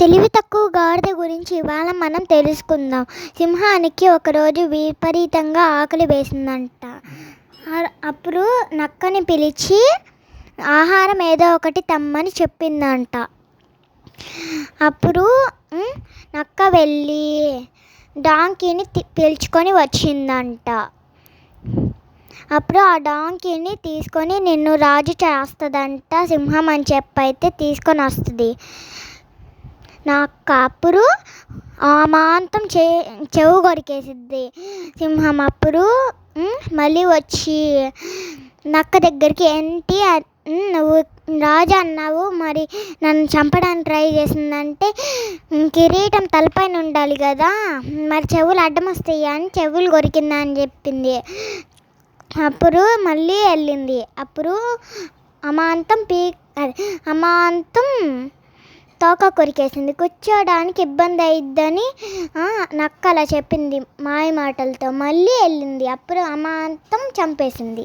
తెలివి తక్కువ గాడిద గురించి ఇవాళ మనం తెలుసుకుందాం. సింహానికి ఒకరోజు విపరీతంగా ఆకలి వేసిందంట. అప్పుడు నక్కని పిలిచి ఆహారం ఏదో ఒకటి తమ్మని చెప్పిందంట. అప్పుడు నక్క వెళ్ళి డాంకీని తి- పిలుచుకొని వచ్చిందంట. అప్పుడు ఆ డాంకీని తీసుకొని నిన్ను రాజు చేస్తుందంట సింహం అని చెప్పైతే తీసుకొని వస్తుంది. నక్క అప్పుడు అమాంతం చే చెవు కొరికేసిద్ది సింహం అప్పుడు మళ్ళీ వచ్చి నక్క దగ్గరికి ఏంటి అ- నువ్వు రాజు అన్నావు మరి నన్ను చంపడానికి ట్రై చేసిందంటే కిరీటం తలపైన ఉండాలి కదా మరి చెవులు అడ్డం వస్తాయి అని చెవులు కొరికిందా అని చెప్పింది. అప్పుడు మళ్ళీ వెళ్ళింది. అప్పుడు అమాంతం పీ అమాంతం తోక కొరికేసింది. కూర్చోడానికి ఇబ్బంది అయిద్దని నక్క అలా చెప్పింది మాయ మాటలతో మళ్ళీ వెళ్ళింది. అప్పుడు అమాంతం చంపేసింది.